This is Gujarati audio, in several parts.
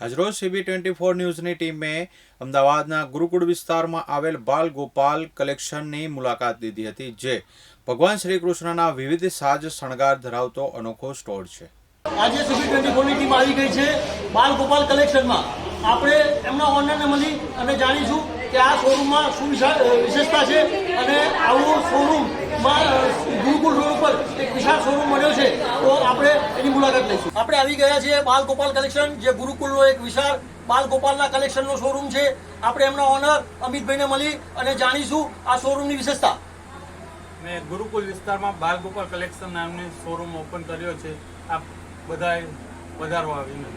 આજરોજ સીબી ટ્વેન્ટી ફોર ન્યૂઝની ટીમે અમદાવાદના ગુરુકુળ વિસ્તારમાં આવેલ બાલ ગોપાલ કલેક્શનની મુલાકાત લીધી હતી, જે ભગવાન શ્રી કૃષ્ણના વિવિધ સાજ શણગાર ધરાવતો અનોખો સ્ટોર છે. આજે સીબી ટ્વેન્ટી ફોરની ટીમ આવી ગઈ છે બાલ ગોપાલ કલેક્શનમાં. આપણે એમના ઓનરને મળી અને જાણીશું કે આ શોરૂમમાં શું વિશેષતા છે અને આવું શોરૂમમાં અ, ગુરુકુળ રોડ ઉપર એક વિશાળ શોરૂમ મળ્યો છે તો આપણે એની આપણે આવી ગયા છીએ બાલ ગોપાલ કલેક્શન જે ગુરુકુલનો એક વિશાળ બાલ ગોપાલના કલેક્શનનો શોરૂમ છે. આપણે એમના ઓનર અમિતભાઈને મળી અને જાણીશું આ શોરૂમની વિશેષતા. મેં ગુરુકુલ વિસ્તારમાં બાલગોપાલ કલેક્શન નામની શોરૂમ ઓપન કર્યો છે. આપ બધાએ વધારો આવીને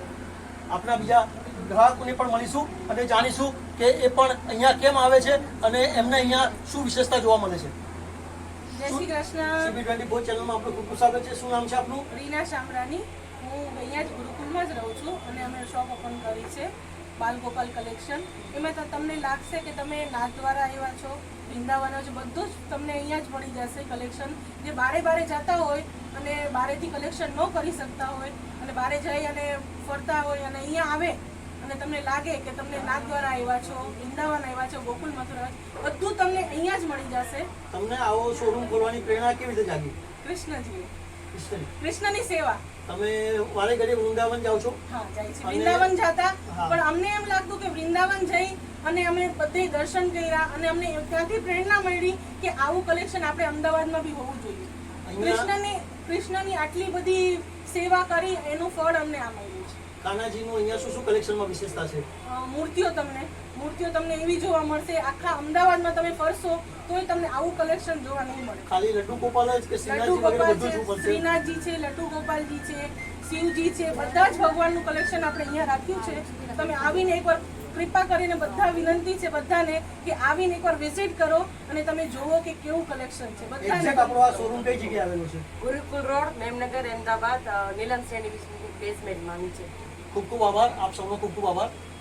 આપણા બીજા ગ્રાહકોને પણ મળીશું અને જાણીશું કે એ પણ અહીંયા કેમ આવે છે અને એમને અહીંયા શું વિશેષતા જોવા મળે છે. જય Shri Krishna. CB twenty four ચેનલમાં આપણું ખૂબ ખૂબ સ્વાગત છે. શું નામ છે આપનું? રીના શામરાની. હું અહીંયા જ ગુરુકુલમાં જ રહું છું અને અમે શોપ ઓપન કરી છે બાલગોપાલ કલેક્શન. એમાં તો તમને લાગશે કે તમે નાથ દ્વારા આવ્યા છો વૃંદાવન જ બધું જ તમને અહીંયા જ મળી જશે કલેક્શન. જે બારે બારે જતા હોય અને બારેથી કલેક્શન ન કરી શકતા હોય અને બારે જઈ અને ફરતા હોય અને અહીંયા આવે અને તમને લાગે કે તમને નાથ દ્વારા આવ્યા છો વૃંદાવન આવ્યા છો ગોકુલ મથુરા બધું તમને અહીંયા જ મળી જશે. તમને આવો શોરૂમ ખોલવાની પ્રેરણા કેવી રીતે જાગી? કૃષ્ણજી. કૃષ્ણની સેવા. તમે વારે ઘડી વૃંદાવન જાઓ છો? હા જાય છે. વૃંદાવન જતા પણ અમને એમ લાગતું કે વૃંદાવન જઈ અને અમે બધે દર્શન કર્યા અને અમને ત્યાંથી પ્રેરણા મળી કે આવું કલેક્શન આપણે અમદાવાદમાં બી હોવું જોઈએ. કૃષ્ણની કૃષ્ણની આટલી બધી સેવા કરી એનું ફળ અમને આ મળ્યું છે. કાનાજીનું અહીંયા શું શું કલેક્શનમાં વિશેષતા છે? મૂર્તિઓ તમને. મૂર્તિઓ તમને એવી જોવા મળશે. આખા અમદાવાદમાં તમે ફરશો તોય તમને આવું કલેક્શન જોવા નહીં મળે. ખાલી લડ્ડુ ગોપાલ જ કે લડ્ડુ ગોપાલ છે શ્રીનાથજી છે? લડ્ડુ ગોપાલજી છે શિવજી છે બધા જ ભગવાનનું કલેક્શન આપણે અહીંયા રાખ્યું છે. તમે આવીને એકવાર કૃપા કરીને બધા વિનંતી છે બધાને કે આવીને એકવાર વિઝિટ કરો અને તમે જુઓ કે કેવું કલેક્શન છે. બધાને આપણો આ શોરૂમ કઈ જગ્યાએ આવેલો છે? ગુરુકુલ રોડ મેમનગર અમદાવાદ નીલમ શ્રેણી બેઝમેન્ટમાં નીચે ખૂબ ખૂબ આભાર આપ સૌનો ખૂબ ખૂબ આભાર